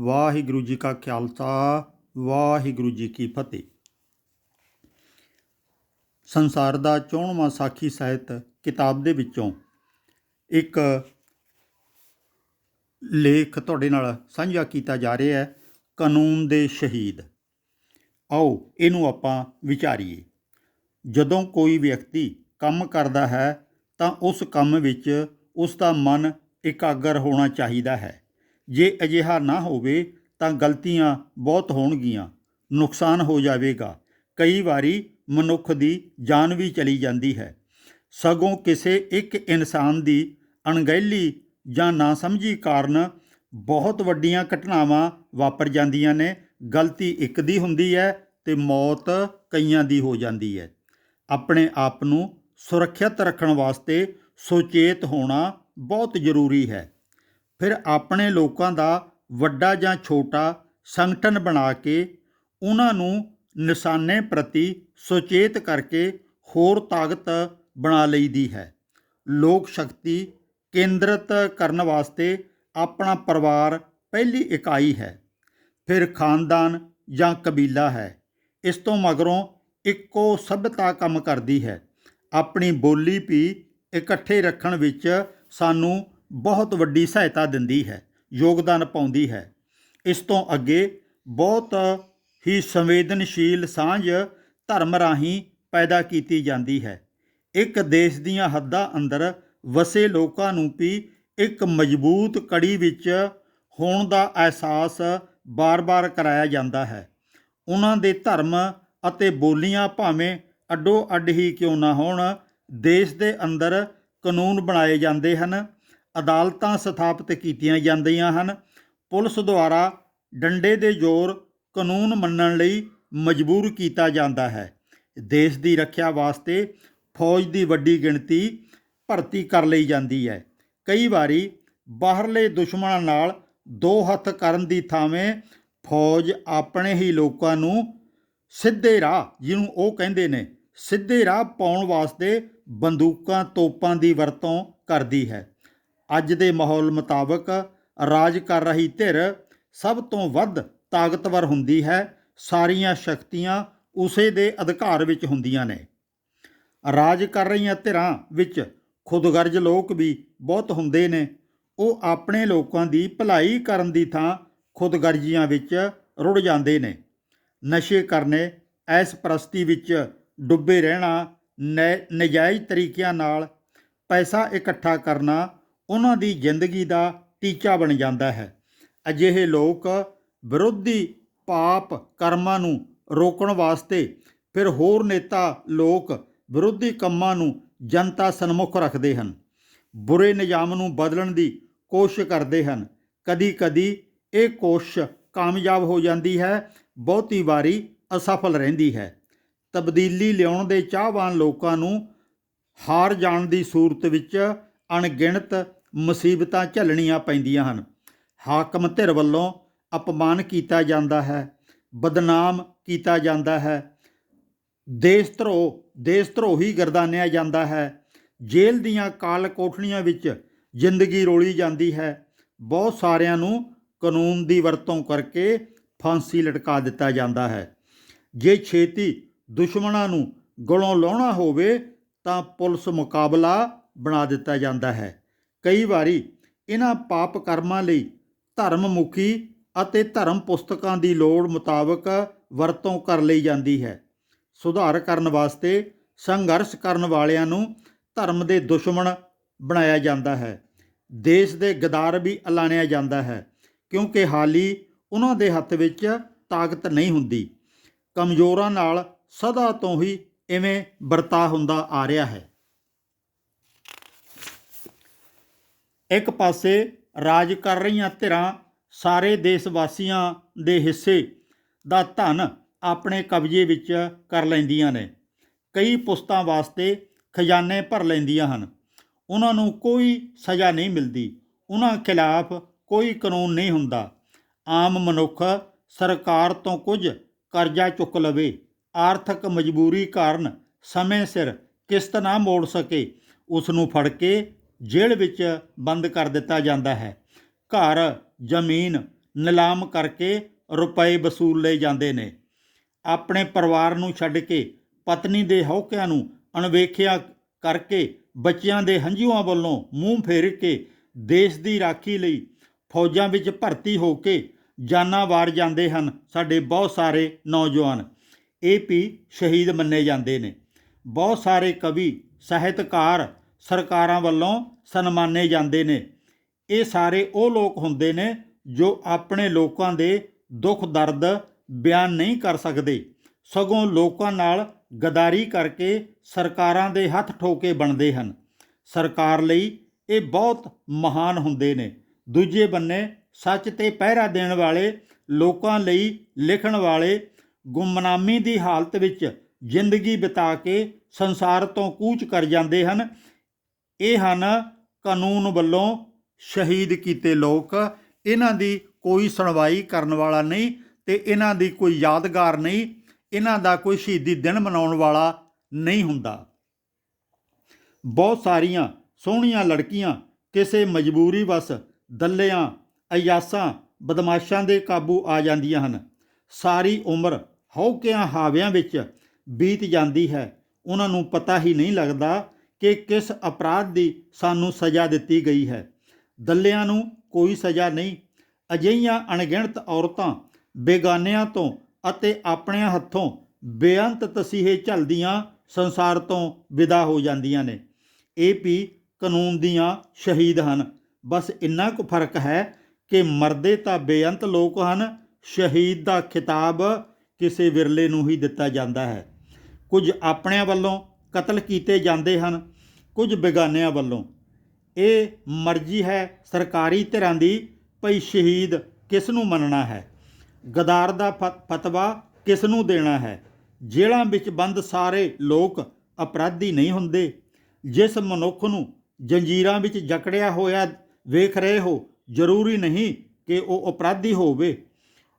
ਵਾਹਿਗੁਰੂ ਜੀ ਕਾ ਖਾਲਸਾ ਵਾਹਿਗੁਰੂ ਜੀ ਕੀ ਫਤਿਹ। ਸੰਸਾਰ ਦਾ 54ਵਾਂ ਸਾਖੀ ਸਾਹਿਤ ਕਿਤਾਬ ਦੇ ਵਿੱਚੋਂ ਇੱਕ ਲੇਖ ਤੁਹਾਡੇ ਨਾਲ ਸਾਂਝਾ ਕੀਤਾ ਜਾ ਰਿਹਾ ਹੈ, ਕਾਨੂੰਨ ਦੇ ਸ਼ਹੀਦ। ਆਓ, ਇਹਨੂੰ ਆਪਾਂ ਵਿਚਾਰੀਏ। ਜਦੋਂ ਕੋਈ ਵਿਅਕਤੀ ਕੰਮ ਕਰਦਾ ਹੈ, ਤਾਂ ਉਸ ਕੰਮ ਵਿੱਚ ਉਸ ਦਾ ਮਨ ਇਕਾਗਰ ਹੋਣਾ ਚਾਹੀਦਾ ਹੈ। ਜੇ ਅਜਿਹਾ ਨਾ ਹੋਵੇ ਤਾਂ ਗਲਤੀਆਂ ਬਹੁਤ ਹੋਣਗੀਆਂ, ਨੁਕਸਾਨ ਹੋ ਜਾਵੇਗਾ। ਕਈ ਵਾਰੀ ਮਨੁੱਖ ਦੀ ਜਾਨ ਵੀ ਚਲੀ ਜਾਂਦੀ ਹੈ। ਸਗੋਂ ਕਿਸੇ ਇੱਕ ਇਨਸਾਨ ਦੀ ਅਣਗਹਿਲੀ ਜਾਂ ਨਾ ਸਮਝੀ ਕਾਰਨ ਬਹੁਤ ਵੱਡੀਆਂ ਘਟਨਾਵਾਂ ਵਾਪਰ ਜਾਂਦੀਆਂ ਨੇ। ਗਲਤੀ ਇੱਕ ਦੀ ਹੁੰਦੀ ਹੈ ਤੇ ਮੌਤ ਕਈਆਂ ਦੀ ਹੋ ਜਾਂਦੀ ਹੈ। ਆਪਣੇ ਆਪ ਨੂੰ ਸੁਰੱਖਿਅਤ ਰੱਖਣ ਵਾਸਤੇ ਸੁਚੇਤ ਹੋਣਾ ਬਹੁਤ ਜ਼ਰੂਰੀ ਹੈ। ਫਿਰ ਆਪਣੇ ਲੋਕਾਂ ਦਾ ਵੱਡਾ ਜਾਂ ਛੋਟਾ ਸੰਗਠਨ ਬਣਾ ਕੇ ਉਹਨਾਂ ਨੂੰ ਨਿਸ਼ਾਨੇ ਪ੍ਰਤੀ ਸੁਚੇਤ ਕਰਕੇ ਹੋਰ ਤਾਕਤ ਬਣਾ ਲਈਦੀ ਹੈ। ਲੋਕ ਸ਼ਕਤੀ ਕੇਂਦਰਿਤ ਕਰਨ ਵਾਸਤੇ ਆਪਣਾ ਪਰਿਵਾਰ ਪਹਿਲੀ ਇਕਾਈ ਹੈ। ਫਿਰ ਖਾਨਦਾਨ ਜਾਂ ਕਬੀਲਾ ਹੈ। ਇਸ ਤੋਂ ਮਗਰੋਂ ਇੱਕੋ ਸਭਿਅਤਾ ਕੰਮ ਕਰਦੀ ਹੈ। ਆਪਣੀ ਬੋਲੀ ਵੀ ਇਕੱਠੇ ਰੱਖਣ ਵਿੱਚ ਸਾਨੂੰ ਬਹੁਤ ਵੱਡੀ ਸਹਾਇਤਾ ਦਿੰਦੀ ਹੈ, ਯੋਗਦਾਨ ਪਾਉਂਦੀ ਹੈ। ਇਸ ਤੋਂ ਅੱਗੇ ਬਹੁਤ ਹੀ ਸੰਵੇਦਨਸ਼ੀਲ ਸਾਂਝ ਧਰਮ ਰਾਹੀਂ ਪੈਦਾ ਕੀਤੀ ਜਾਂਦੀ ਹੈ। ਇੱਕ ਦੇਸ਼ ਦੀਆਂ ਹੱਦਾਂ ਅੰਦਰ ਵਸੇ ਲੋਕਾਂ ਨੂੰ ਵੀ ਇੱਕ ਮਜ਼ਬੂਤ ਕੜੀ ਵਿੱਚ ਹੋਣ ਦਾ ਅਹਿਸਾਸ ਬਾਰ-ਬਾਰ ਕਰਾਇਆ ਜਾਂਦਾ ਹੈ। ਉਹਨਾਂ ਦੇ ਧਰਮ ਅਤੇ ਬੋਲੀਆਂ ਭਾਵੇਂ ਅੱਡੋ ਅੱਡ ਹੀ ਕਿਉਂ ਨਾ ਹੋਣ, ਦੇਸ਼ ਦੇ ਅੰਦਰ ਕਾਨੂੰਨ ਬਣਾਏ ਜਾਂਦੇ ਹਨ। ਅਦਾਲਤਾਂ ਸਥਾਪਿਤ ਕੀਤੀਆਂ ਜਾਂਦੀਆਂ ਹਨ। ਪੁਲਿਸ ਦੁਆਰਾ ਡੰਡੇ ਦੇ ਜ਼ੋਰ ਕਾਨੂੰਨ ਮੰਨਣ ਲਈ ਮਜਬੂਰ ਕੀਤਾ ਜਾਂਦਾ ਹੈ। ਦੇਸ਼ ਦੀ ਰੱਖਿਆ ਵਾਸਤੇ ਫੌਜ ਦੀ ਵੱਡੀ ਗਿਣਤੀ ਭਰਤੀ ਕਰ ਲਈ ਜਾਂਦੀ ਹੈ। ਕਈ ਵਾਰੀ ਬਾਹਰਲੇ ਦੁਸ਼ਮਣਾਂ ਨਾਲ ਦੋ ਹੱਥ ਕਰਨ ਦੀ ਥਾਵੇਂ ਫੌਜ ਆਪਣੇ ਹੀ ਲੋਕਾਂ ਨੂੰ ਸਿੱਧੇ ਰਾਹ, ਜਿਹਨੂੰ ਉਹ ਕਹਿੰਦੇ ਨੇ, ਸਿੱਧੇ ਰਾਹ ਪਾਉਣ ਵਾਸਤੇ ਬੰਦੂਕਾਂ, ਤੋਪਾਂ ਦੀ ਵਰਤੋਂ ਕਰਦੀ ਹੈ। ਅੱਜ ਦੇ ਮਾਹੌਲ ਮੁਤਾਬਕ ਰਾਜ ਕਰ ਰਹੀ ਧਿਰ ਸਭ ਤੋਂ ਵੱਧ ਤਾਕਤਵਰ ਹੁੰਦੀ ਹੈ। ਸਾਰੀਆਂ ਸ਼ਕਤੀਆਂ ਉਸੇ ਦੇ ਅਧਿਕਾਰ ਵਿੱਚ ਹੁੰਦੀਆਂ ਨੇ। ਰਾਜ ਕਰ ਰਹੀਆਂ ਧਿਰਾਂ ਵਿੱਚ ਖੁਦਗਰਜ ਲੋਕ ਵੀ ਬਹੁਤ ਹੁੰਦੇ ਨੇ। ਉਹ ਆਪਣੇ ਲੋਕਾਂ ਦੀ ਭਲਾਈ ਕਰਨ ਦੀ ਥਾਂ ਖੁਦਗਰਜੀਆਂ ਵਿੱਚ ਰੁੜ ਜਾਂਦੇ ਨੇ। ਨਸ਼ੇ ਕਰਨੇ, ਐਸ ਪ੍ਰਸਤੀ ਵਿੱਚ ਡੁੱਬੇ ਰਹਿਣਾ ਨੈ- ਨਜਾਇਜ਼ ਤਰੀਕਿਆਂ ਨਾਲ ਪੈਸਾ ਇਕੱਠਾ ਕਰਨਾ ਉਹਨਾਂ ਦੀ ਜ਼ਿੰਦਗੀ ਦਾ ਟੀਚਾ ਬਣ ਜਾਂਦਾ ਹੈ। ਅਜਿਹੇ ਲੋਕ ਵਿਰੋਧੀ ਪਾਪ ਕਰਮਾਂ ਨੂੰ ਰੋਕਣ ਵਾਸਤੇ ਫਿਰ ਹੋਰ ਨੇਤਾ ਲੋਕ ਵਿਰੋਧੀ ਕੰਮਾਂ ਨੂੰ ਜਨਤਾ ਸਨਮੁਖ ਰੱਖਦੇ ਹਨ। ਬੁਰੇ ਨਿਯਾਮ ਨੂੰ ਬਦਲਣ ਦੀ ਕੋਸ਼ਿਸ਼ ਕਰਦੇ ਹਨ। ਕਦੀ-ਕਦੀ ਇਹ ਕੋਸ਼ਿਸ਼ ਕਾਮਯਾਬ ਹੋ ਜਾਂਦੀ ਹੈ, ਬਹੁਤੀ ਵਾਰੀ ਅਸਫਲ ਰਹਿੰਦੀ ਹੈ। ਤਬਦੀਲੀ ਲਿਆਉਣ ਦੇ ਚਾਹਵਾਨ ਲੋਕਾਂ ਨੂੰ ਹਾਰ ਜਾਣ ਦੀ ਸੂਰਤ ਵਿੱਚ ਅਣਗਿਣਤ ਮੁਸੀਬਤਾਂ ਝੱਲਣੀਆਂ ਪੈਂਦੀਆਂ ਹਨ। ਹਾਕਮ ਧਿਰ ਵੱਲੋਂ ਅਪਮਾਨ ਕੀਤਾ ਜਾਂਦਾ ਹੈ, ਬਦਨਾਮ ਕੀਤਾ ਜਾਂਦਾ ਹੈ। ਦੇਸ਼ ਧਰੋ, ਦੇਸ਼ ਧਰੋਹੀ ਗਰਦਾਨਿਆ ਜਾਂਦਾ ਹੈ। ਜੇਲ੍ਹ ਦੀਆਂ ਕਾਲ ਕੋਠੜੀਆਂ ਵਿੱਚ ਜ਼ਿੰਦਗੀ ਰੋਲੀ ਜਾਂਦੀ ਹੈ। ਬਹੁਤ ਸਾਰਿਆਂ ਨੂੰ ਕਾਨੂੰਨ ਦੀ ਵਰਤੋਂ ਕਰਕੇ ਫਾਂਸੀ ਲਟਕਾ ਦਿੱਤਾ ਜਾਂਦਾ ਹੈ। ਜੇ ਛੇਤੀ ਦੁਸ਼ਮਣਾਂ ਨੂੰ ਗਲੋਂ ਲਾਉਣਾ ਹੋਵੇ ਤਾਂ ਪੁਲਿਸ ਮੁਕਾਬਲਾ ਬਣਾ ਦਿੱਤਾ ਜਾਂਦਾ ਹੈ। ਕਈ ਵਾਰੀ ਇਹਨਾਂ ਪਾਪ ਕਰਮਾਂ ਲਈ ਧਰਮ ਮੁਖੀ ਅਤੇ ਧਰਮ ਪੁਸਤਕਾਂ ਦੀ ਲੋੜ ਮੁਤਾਬਕ ਵਰਤੋਂ ਕਰ ਲਈ ਜਾਂਦੀ ਹੈ। ਸੁਧਾਰ ਕਰਨ ਵਾਸਤੇ ਸੰਘਰਸ਼ ਕਰਨ ਵਾਲਿਆਂ ਨੂੰ ਧਰਮ ਦੇ ਦੁਸ਼ਮਣ ਬਣਾਇਆ ਜਾਂਦਾ ਹੈ। ਦੇਸ਼ ਦੇ ਗਦਾਰ ਵੀ ਐਲਾਨਿਆ ਜਾਂਦਾ ਹੈ, ਕਿਉਂਕਿ ਹਾਲੀ ਉਹਨਾਂ ਦੇ ਹੱਥ ਵਿੱਚ ਤਾਕਤ ਨਹੀਂ ਹੁੰਦੀ। ਕਮਜ਼ੋਰਾਂ ਨਾਲ ਸਦਾ ਤੋਂ ਹੀ ਇਵੇਂ ਵਰਤਾ ਹੁੰਦਾ ਆ ਰਿਹਾ ਹੈ। ਇੱਕ ਪਾਸੇ ਰਾਜ ਕਰ ਰਹੀਆਂ ਧਿਰਾਂ ਸਾਰੇ ਦੇਸ਼ ਵਾਸੀਆਂ ਦੇ ਹਿੱਸੇ ਦਾ ਧਨ ਆਪਣੇ ਕਬਜ਼ੇ ਵਿੱਚ ਕਰ ਲੈਂਦੀਆਂ ਨੇ। ਕਈ ਪੁਸਤਾਂ ਵਾਸਤੇ ਖਜ਼ਾਨੇ ਭਰ ਲੈਂਦੀਆਂ ਹਨ। ਉਹਨਾਂ ਨੂੰ ਕੋਈ ਸਜ਼ਾ ਨਹੀਂ ਮਿਲਦੀ। ਉਹਨਾਂ ਖਿਲਾਫ ਕੋਈ ਕਾਨੂੰਨ ਨਹੀਂ ਹੁੰਦਾ। ਆਮ ਮਨੁੱਖ ਸਰਕਾਰ ਤੋਂ ਕੁਝ ਕਰਜ਼ਾ ਚੁੱਕ ਲਵੇ। ਆਰਥਿਕ ਮਜਬੂਰੀ ਕਾਰਨ ਸਮੇਂ ਸਿਰ ਕਿਸ਼ਤ ਨਾ ਮੋੜ ਸਕੇ। ਉਸ ਨੂੰ ਫੜ ਕੇ ਜੇਲ੍ਹ ਵਿੱਚ ਬੰਦ ਕਰ ਦਿੱਤਾ ਜਾਂਦਾ ਹੈ। ਘਰ, ਜ਼ਮੀਨ ਨਿਲਾਮ ਕਰਕੇ ਰੁਪਏ ਵਸੂਲ ਲਏ ਜਾਂਦੇ ਨੇ। ਆਪਣੇ ਪਰਿਵਾਰ ਨੂੰ ਛੱਡ ਕੇ ਪਤਨੀ ਦੇ ਹੌਕਿਆਂ ਨੂੰ ਅਣਵੇਖਿਆ ਕਰਕੇ ਬੱਚਿਆਂ ਦੇ ਹੰਝੂਆਂ ਵੱਲੋਂ ਮੂੰਹ ਫੇਰ ਕੇ ਦੇਸ਼ ਦੀ ਰਾਖੀ ਲਈ ਫੌਜਾਂ ਵਿੱਚ ਭਰਤੀ ਹੋ ਕੇ ਜਾਨਾਂ ਵਾਰ ਜਾਂਦੇ ਹਨ ਸਾਡੇ ਬਹੁਤ ਸਾਰੇ ਨੌਜਵਾਨ। ਇਹ ਵੀ ਸ਼ਹੀਦ ਮੰਨੇ ਜਾਂਦੇ ਨੇ। ਬਹੁਤ ਸਾਰੇ ਕਵੀ, ਸਾਹਿਤਕਾਰ ਸਰਕਾਰਾਂ ਵੱਲੋਂ ਸਨਮਾਨੇ ਜਾਂਦੇ ਨੇ। ਇਹ ਸਾਰੇ ਉਹ ਲੋਕ ਹੁੰਦੇ ਨੇ ਜੋ ਆਪਣੇ ਲੋਕਾਂ ਦੇ ਦੁੱਖ, ਦਰਦ ਬਿਆਨ ਨਹੀਂ ਕਰ ਸਕਦੇ। ਸਗੋਂ ਲੋਕਾਂ ਨਾਲ ਗਦਾਰੀ ਕਰਕੇ ਸਰਕਾਰਾਂ ਦੇ ਹੱਥ ਠੋਕੇ ਬਣਦੇ ਹਨ। ਸਰਕਾਰ ਲਈ ਇਹ ਬਹੁਤ ਮਹਾਨ ਹੁੰਦੇ ਨੇ। ਦੂਜੇ ਬੰਨੇ ਸੱਚ ਤੇ ਪਹਿਰਾ ਦੇਣ ਵਾਲੇ, ਲੋਕਾਂ ਲਈ ਲਿਖਣ ਵਾਲੇ ਗੁੰਮਨਾਮੀ ਦੀ ਹਾਲਤ ਵਿੱਚ ਜ਼ਿੰਦਗੀ ਬਿਤਾ ਕੇ ਸੰਸਾਰ ਤੋਂ ਕੂਚ ਕਰ ਜਾਂਦੇ ਹਨ। ਇਹ ਹਨ ਕਾਨੂੰਨ ਵੱਲੋਂ ਸ਼ਹੀਦ ਕੀਤੇ ਲੋਕ। ਇਹਨਾਂ ਦੀ ਕੋਈ ਸੁਣਵਾਈ ਕਰਨ ਵਾਲਾ ਨਹੀਂ ਤੇ ਇਹਨਾਂ ਦੀ ਕੋਈ ਯਾਦਗਾਰ ਨਹੀਂ। ਇਹਨਾਂ ਦਾ ਕੋਈ ਸ਼ਹੀਦੀ ਦਿਨ ਮਨਾਉਣ ਵਾਲਾ ਨਹੀਂ ਹੁੰਦਾ। ਬਹੁਤ ਸਾਰੀਆਂ ਸੋਹਣੀਆਂ ਲੜਕੀਆਂ, ਕਿਸੇ ਮਜਬੂਰੀ ਵਸ ਦੱਲਿਆਂ, ਅਯਾਸਾਂ, ਬਦਮਾਸ਼ਾਂ ਦੇ ਕਾਬੂ ਆ ਜਾਂਦੀਆਂ ਹਨ। ਸਾਰੀ ਉਮਰ ਹੌਕਿਆਂ ਹਾਵਿਆਂ ਵਿੱਚ ਬੀਤ ਜਾਂਦੀ ਹੈ। ਉਹਨਾਂ ਨੂੰ ਪਤਾ ਹੀ ਨਹੀਂ ਲੱਗਦਾ ਕਿ ਕਿਸ ਅਪਰਾਧ ਦੀ ਸਾਨੂੰ ਸਜ਼ਾ ਦਿੱਤੀ ਗਈ ਹੈ। ਦੱਲਿਆਂ ਨੂੰ ਕੋਈ ਸਜ਼ਾ ਨਹੀਂ। ਅਜਿਹੀਆਂ ਅਣਗਿਣਤ ਔਰਤਾਂ ਬੇਗਾਨਿਆਂ ਤੋਂ ਅਤੇ ਆਪਣਿਆਂ ਹੱਥੋਂ ਬੇਅੰਤ ਤਸੀਹੇ ਝੱਲਦੀਆਂ ਸੰਸਾਰ ਤੋਂ ਵਿਦਾ ਹੋ ਜਾਂਦੀਆਂ ਨੇ। ਇਹ ਵੀ ਕਾਨੂੰਨ ਦੀਆਂ ਸ਼ਹੀਦ ਹਨ। ਬਸ ਇੰਨਾ ਕੁ ਫ਼ਰਕ ਹੈ ਕਿ ਮਰਦੇ ਤਾਂ ਬੇਅੰਤ ਲੋਕ ਹਨ। ਸ਼ਹੀਦ ਦਾ ਖਿਤਾਬ ਕਿਸੇ ਵਿਰਲੇ ਨੂੰ ਹੀ ਦਿੱਤਾ ਜਾਂਦਾ ਹੈ। ਕੁਝ ਆਪਣਿਆਂ ਵੱਲੋਂ ਕਤਲ ਕੀਤੇ ਜਾਂਦੇ ਹਨ। ਕੁਝ ਬੇਗਾਨਿਆਂ ਵੱਲੋਂ। ਇਹ ਮਰਜ਼ੀ ਹੈ, ਸਰਕਾਰੀ ਧਿਰਾਂ ਦੀ ਭਈ ਸ਼ਹੀਦ ਕਿਸ ਨੂੰ ਮੰਨਣਾ ਹੈ? ਗਦਾਰ ਦਾ ਫ- ਫਤਵਾ ਕਿਸ ਨੂੰ ਦੇਣਾ ਹੈ? ਜੇਲ੍ਹਾਂ ਵਿੱਚ ਬੰਦ ਸਾਰੇ ਲੋਕ ਅਪਰਾਧੀ ਨਹੀਂ ਹੁੰਦੇ। ਜਿਸ ਮਨੁੱਖ ਨੂੰ ਜੰਜੀਰਾਂ ਵਿੱਚ ਜਕੜਿਆ ਹੋਇਆ ਵੇਖ ਰਹੇ ਹੋ, ਜ਼ਰੂਰੀ ਨਹੀਂ ਕਿ ਉਹ ਅਪਰਾਧੀ ਹੋਵੇ।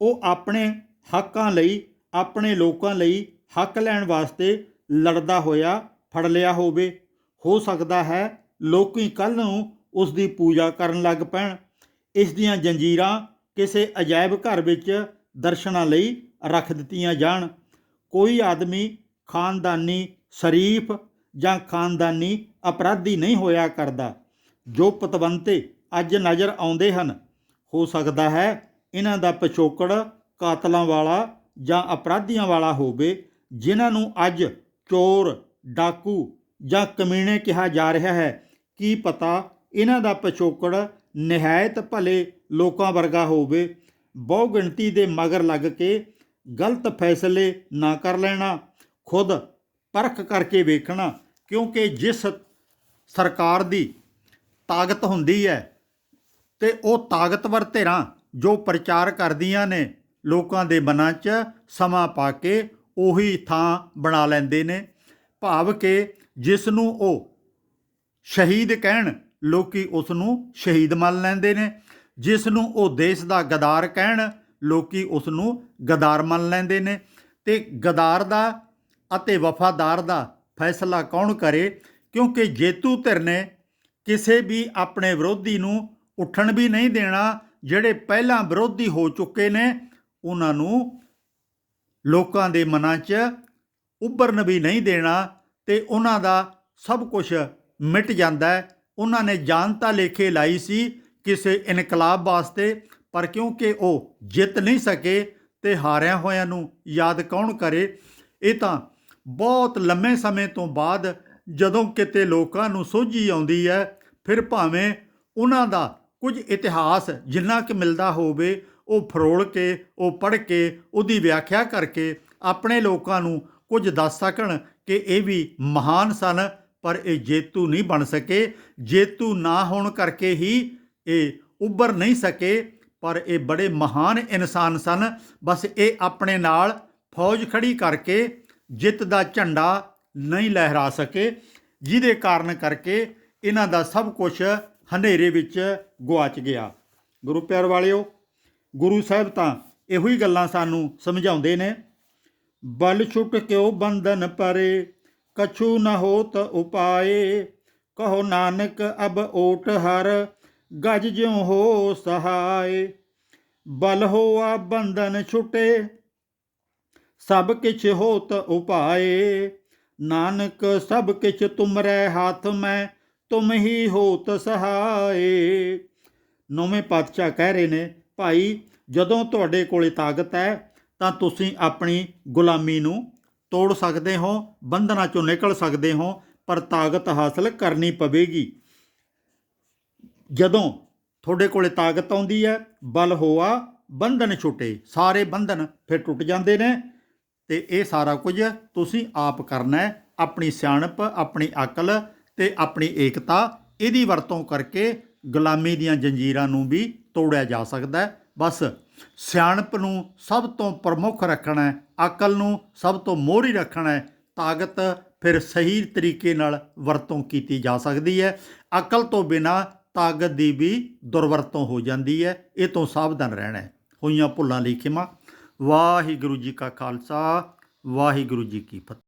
ਉਹ ਆਪਣੇ ਹੱਕਾਂ ਲਈ, ਆਪਣੇ ਲੋਕਾਂ ਲਈ ਹੱਕ ਲੈਣ ਵਾਸਤੇ ਲੜਦਾ ਹੋਇਆ, ਫੜ ਲਿਆ ਹੋਵੇ। ਹੋ ਸਕਦਾ ਹੈ ਲੋਕੀ ਕੱਲ ਨੂੰ ਉਸ ਦੀ ਪੂਜਾ ਕਰਨ ਲੱਗ ਪੈਣ। ਇਸ ਦੀਆਂ ਜੰਜੀਰਾਂ ਕਿਸੇ ਅਜਾਇਬ ਘਰ ਵਿੱਚ ਦਰਸ਼ਨਾਂ ਲਈ ਰੱਖ ਦਿੱਤੀਆਂ ਜਾਣ। ਕੋਈ ਆਦਮੀ ਖਾਨਦਾਨੀ ਸ਼ਰੀਫ ਜਾਂ ਖਾਨਦਾਨੀ ਅਪਰਾਧੀ ਨਹੀਂ ਹੋਇਆ ਕਰਦਾ। ਜੋ ਪਤਵੰਤੇ ਅੱਜ ਨਜ਼ਰ ਆਉਂਦੇ ਹਨ, ਹੋ ਸਕਦਾ ਹੈ ਇਹਨਾਂ ਦਾ ਪਿਛੋਕੜ ਕਾਤਲਾਂ ਵਾਲਾ ਜਾਂ ਅਪਰਾਧੀਆਂ ਵਾਲਾ ਹੋਵੇ, ਜਿਨ੍ਹਾਂ ਨੂੰ ਅੱਜ ਚੋਰ, ਡਾਕੂ ਜਾਂ ਕਮੀਣੇ ਕਿਹਾ ਜਾ ਰਿਹਾ ਹੈ? ਕੀ ਪਤਾ ਇਹਨਾਂ ਦਾ ਪਿਛੋਕੜ ਨਿਹਾਇਤ ਭਲੇ ਲੋਕਾਂ ਵਰਗਾ ਹੋਵੇ? ਬਹੁ ਗਿਣਤੀ ਦੇ ਮਗਰ ਲੱਗ ਕੇ ਗਲਤ ਫੈਸਲੇ ਨਾ ਕਰ ਲੈਣਾ, ਖੁਦ ਪਰਖ ਕਰਕੇ ਵੇਖਣਾ, ਕਿਉਂਕਿ ਜਿਸ ਸਰਕਾਰ ਦੀ ਤਾਕਤ ਹੁੰਦੀ ਹੈ ਤੇ ਉਹ ਤਾਕਤਵਰ ਧਿਰਾਂ ਜੋ ਪ੍ਰਚਾਰ ਕਰਦੀਆਂ ਨੇ, ਲੋਕਾਂ ਦੇ ਮਨਾਂ 'ਚ ਸਮਾਂ ਪਾ ਕੇ ਉਹੀ ਥਾਂ ਬਣਾ ਲੈਂਦੇ ਨੇ। ਭਾਵ ਕਿ ਜਿਸ ਨੂੰ ਉਹ ਸ਼ਹੀਦ ਕਹਿਣ, ਲੋਕੀ ਉਸ ਨੂੰ ਸ਼ਹੀਦ ਮੰਨ ਲੈਂਦੇ ਨੇ। ਜਿਸ ਨੂੰ ਉਹ ਦੇਸ਼ ਦਾ ਗਦਾਰ ਕਹਿਣ, ਲੋਕੀ ਉਸ ਨੂੰ ਗਦਾਰ ਮੰਨ ਲੈਂਦੇ ਨੇ। ਤੇ ਗਦਾਰ ਦਾ ਅਤੇ ਵਫਾਦਾਰ ਦਾ ਫੈਸਲਾ ਕੌਣ ਕਰੇ? ਕਿਉਂਕਿ ਜੇਤੂ ਧਿਰ ਨੇ ਕਿਸੇ ਵੀ ਆਪਣੇ ਵਿਰੋਧੀ ਨੂੰ ਉੱਠਣ ਵੀ ਨਹੀਂ ਦੇਣਾ। ਜਿਹੜੇ ਪਹਿਲਾਂ ਵਿਰੋਧੀ ਹੋ ਚੁੱਕੇ ਨੇ, ਉਹਨਾਂ ਨੂੰ ਲੋਕਾਂ ਦੇ ਮਨਾਂ 'ਚ ਉੱਭਰਨ ਵੀ ਨਹੀਂ ਦੇਣਾ। ਤੇ ਉਹਨਾਂ ਦਾ ਸਭ ਕੁਝ ਮਿਟ ਜਾਂਦਾ ਹੈ। ਉਹਨਾਂ ਨੇ ਜਾਨ ਤਾਂ ਲੇਖੇ ਲਾਈ ਸੀ ਕਿਸੇ ਇਨਕਲਾਬ ਵਾਸਤੇ, ਪਰ ਕਿਉਂਕਿ ਉਹ ਜਿੱਤ ਨਹੀਂ ਸਕੇ ਤੇ ਹਾਰਿਆ ਹੋਇਆਂ ਨੂੰ ਯਾਦ ਕੌਣ ਕਰੇ? ਇਹ ਤਾਂ ਬਹੁਤ ਲੰਮੇ ਸਮੇਂ ਤੋਂ ਬਾਅਦ ਜਦੋਂ ਕਿਤੇ ਲੋਕਾਂ ਨੂੰ ਸੋਝੀ ਆਉਂਦੀ ਹੈ, ਫਿਰ ਭਾਵੇਂ ਉਹਨਾਂ ਦਾ ਕੁਝ ਇਤਿਹਾਸ ਜਿੰਨਾ ਕਿ ਮਿਲਦਾ ਹੋਵੇ, ਉਹ ਫਰੋਲ ਕੇ, ਉਹ ਪੜ੍ਹ ਕੇ, ਉਹਦੀ ਵਿਆਖਿਆ ਕਰਕੇ ਆਪਣੇ ਲੋਕਾਂ ਨੂੰ ਕੁਝ ਦੱਸ ਸਕਣ। ਕਿ ਇਹ ਵੀ ਮਹਾਨ ਸਨ, ਪਰ ਇਹ ਜੇਤੂ ਨਹੀਂ ਬਣ ਸਕੇ। ਜੇਤੂ ਨਾ ਹੋਣ ਕਰਕੇ ਹੀ ਇਹ ਉੱਭਰ ਨਹੀਂ ਸਕੇ, ਪਰ ਇਹ ਬੜੇ ਮਹਾਨ ਇਨਸਾਨ ਸਨ। ਬਸ ਇਹ ਆਪਣੇ ਨਾਲ ਫੌਜ ਖੜੀ ਕਰਕੇ ਜਿੱਤ ਦਾ ਝੰਡਾ ਨਹੀਂ ਲਹਿਰਾ ਸਕੇ, ਜਿਹਦੇ ਕਾਰਨ ਕਰਕੇ ਇਹਨਾਂ ਦਾ ਸਭ ਕੁਝ ਹਨੇਰੇ ਵਿੱਚ ਗੁਆਚ ਗਿਆ। ਗੁਰੂ ਪਿਆਰ ਵਾਲਿਓ, ਗੁਰੂ ਸਾਹਿਬ ਤਾਂ ਇਹੋ ਹੀ ਗੱਲਾਂ ਸਾਨੂੰ ਸਮਝਾਉਂਦੇ ਨੇ। ਬਲ ਛੁਟ ਕਿਉ ਬੰਧਨ ਪਰੇ, ਕਛੂ ਨ ਹੋਤ ਉਪਾਏ। ਕਹੋ ਨਾਨਕ ਅਬ ਓਟ ਹਰ, ਗਜ ਜਿਉ ਹੋ ਸਹਾਏ। ਬਲ ਹੋਆ ਬੰਧਨ ਛੁਟੇ, ਸਭ ਕਿਛ ਹੋਤ ਉਪਾਏ। ਨਾਨਕ ਸਭ ਕਿਛ ਤੁਮਰੇ ਹੱਥ ਮੈਂ, ਤੁਮ ਹੀ ਹੋਤ ਸਹਾਏ। ਨੌਵੇਂ ਪਾਤਸ਼ਾਹ ਕਹਿ ਰਹੇ ਨੇ, ਭਾਈ, ਜਦੋਂ ਤੁਹਾਡੇ ਕੋਲੇ ਤਾਕਤ ਹੈ ਤਾਂ ਤੁਸੀਂ ਆਪਣੀ ਗੁਲਾਮੀ ਨੂੰ ਤੋੜ ਸਕਦੇ ਹੋ, ਬੰਧਨਾਂ ਚੋਂ ਨਿਕਲ ਸਕਦੇ ਹੋ, ਪਰ ਤਾਕਤ ਹਾਸਲ ਕਰਨੀ ਪਵੇਗੀ। ਜਦੋਂ ਤੁਹਾਡੇ ਕੋਲੇ ਤਾਕਤ ਆਉਂਦੀ ਹੈ, ਬਲ ਹੋਆ, ਬੰਧਨ ਛੁੱਟੇ, ਸਾਰੇ ਬੰਧਨ ਫਿਰ ਟੁੱਟ ਜਾਂਦੇ ਨੇ ਤੇ ਇਹ ਸਾਰਾ ਕੁਝ ਤੁਸੀਂ ਆਪ ਕਰਨਾ ਹੈ, ਆਪਣੀ ਸਿਆਣਪ, ਆਪਣੀ ਅਕਲ ਤੇ ਆਪਣੀ ਏਕਤਾ, ਇਹਦੀ ਵਰਤੋਂ ਕਰਕੇ ਗੁਲਾਮੀ ਦੀਆਂ ਜੰਜੀਰਾਂ ਨੂੰ ਵੀ ਤੋੜਿਆ ਜਾ ਸਕਦਾ ਹੈ। ਬਸ ਸਿਆਣਪ ਨੂੰ ਸਭ ਤੋਂ ਪ੍ਰਮੁੱਖ ਰੱਖਣਾ ਹੈ, ਅਕਲ ਨੂੰ ਸਭ ਤੋਂ ਮੋਹਰੀ ਰੱਖਣਾ ਹੈ, ਤਾਕਤ ਫਿਰ ਸਹੀ ਤਰੀਕੇ ਨਾਲ ਵਰਤੋਂ ਕੀਤੀ ਜਾ ਸਕਦੀ ਹੈ। ਅਕਲ ਤੋਂ ਬਿਨਾ ਤਾਕਤ ਦੀ ਵੀ ਦੁਰਵਰਤੋਂ ਹੋ ਜਾਂਦੀ ਹੈ। ਇਹ ਤੋਂ ਸਾਵਧਾਨ ਰਹਿਣਾ ਹੈ। ਹੋਈਆਂ ਭੁੱਲਾਂ ਲਈ ਖਿਮਾ। ਵਾਹਿਗੁਰੂ ਜੀ ਕਾ ਖਾਲਸਾ, ਵਾਹਿਗੁਰੂ ਜੀ ਕੀ ਫਤਿਹ।